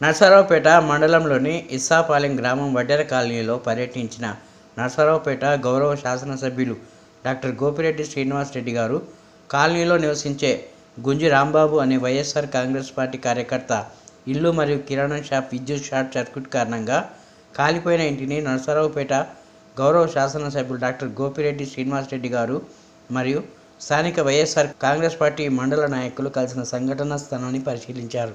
నర్సరావుపేట మండలంలోని ఇస్సాపాలెం గ్రామం వడ్డెర కాలనీలో పర్యటించిన నర్సరావుపేట గౌరవ శాసనసభ్యులు డాక్టర్ గోపిరెడ్డి శ్రీనివాస్ రెడ్డి గారు కాలనీలో నివసించే గుంజి రాంబాబు అనే వైఎస్ఆర్ కాంగ్రెస్ పార్టీ కార్యకర్త ఇల్లు మరియు కిరాణా షాప్ విద్యుత్ షార్ట్ సర్క్యూట్ కారణంగా కాలిపోయిన ఇంటిని నర్సరావుపేట గౌరవ శాసనసభ్యులు డాక్టర్ గోపిరెడ్డి శ్రీనివాస్ రెడ్డి గారు మరియు స్థానిక వైఎస్ఆర్ కాంగ్రెస్ పార్టీ మండల నాయకులు కలిసిన సంఘటనా స్థలాన్ని పరిశీలించారు.